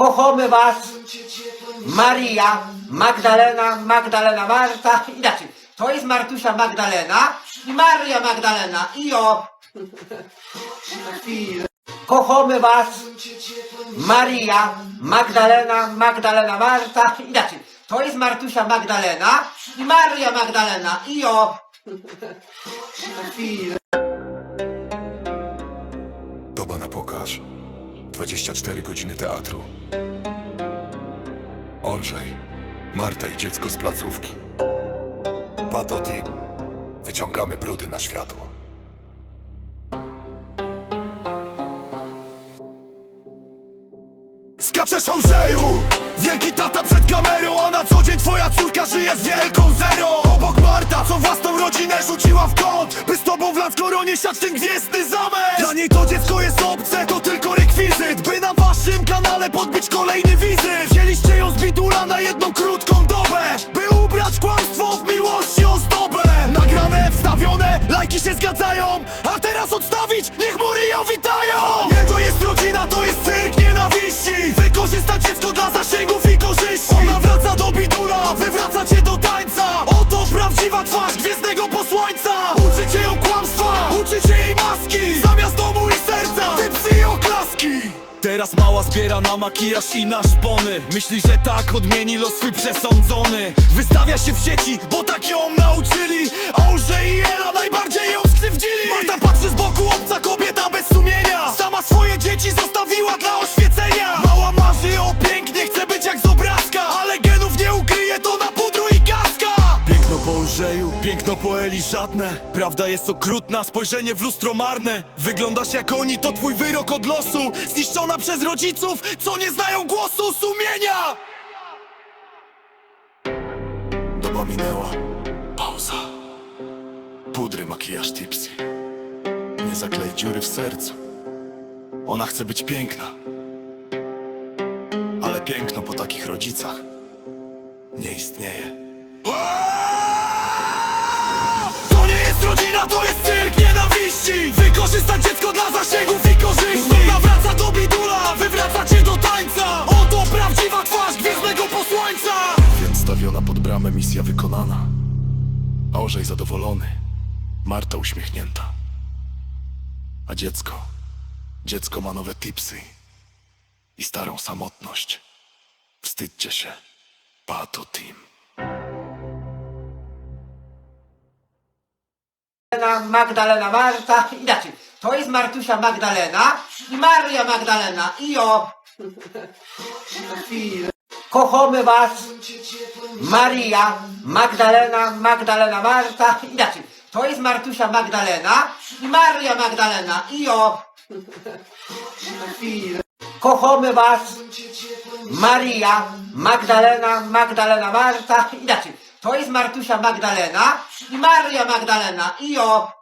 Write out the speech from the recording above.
Kochamy was. Maria, Magdalena, Magdalena Marta. Inaczej, to jest Martusia Magdalena i Maria Magdalena. I o. Kochamy was. Maria, Magdalena, Magdalena Marta. Inaczej, to jest Martusia Magdalena i Maria Magdalena. I o. Doba na pokaż. 24 godziny teatru. Olżej, Marta i dziecko z placówki. Pato Team. Wyciągamy brudy na światło. Skaczesz Olżeju! Wielki tata przed kamerą, a na co dzień twoja córka żyje z wielką zero Obok Marta, co własną rodzinę rzuciła w kąt By z tobą w Laskoronie siać ten gwiezdny zamek Dla niej to dziecko jest obce, to tylko kanale podbić kolejny wizyt. Wzięliście ją z bidula na jedną krótką dobę By ubrać kłamstwo w miłości ozdobę Nagrane, wstawione, lajki się zgadzają A teraz odstawić, niech mury ją witają. Jego jest rodzina, to jest cyrk nienawiści. Wykorzystać dziecko dla zasięgów i korzyści. Ona wraca do Teraz mała zbiera na makijaż i na szpony. Myśli, że tak odmieni los swój przesądzony. Wystawia się w sieci, bo tak ją nauczyli. A Olże i Ela najbardziej ją skrzywdzili. Marta patrzy z boku, obca kobieta Olżeju, piękno po Eli żadne. Prawda jest okrutna, spojrzenie w lustro marne. Wyglądasz jak oni, to twój wyrok od losu. Zniszczona przez rodziców, co nie znają głosu sumienia! Doba minęła Pauza. Pudry, makijaż, tipsy. Nie zaklej dziury w sercu. Ona chce być piękna. Ale piękno po takich rodzicach Nie istnieje bramę misja wykonana A Orzej zadowolony Marta uśmiechnięta A dziecko Dziecko ma nowe tipsy I starą samotność Wstydźcie się Pato Team Magdalena, Magdalena Marta. Inaczej, to jest Martusia Magdalena i Maria Magdalena. I o. Chwilę. Kochamy was. Maria, Magdalena, Magdalena Marta. Inaczej, to jest Martusia Magdalena i Maria Magdalena. I o. Kochamy was. Maria, Magdalena, Magdalena Marta. Inaczej, to jest Martusia Magdalena i Maria Magdalena. I o.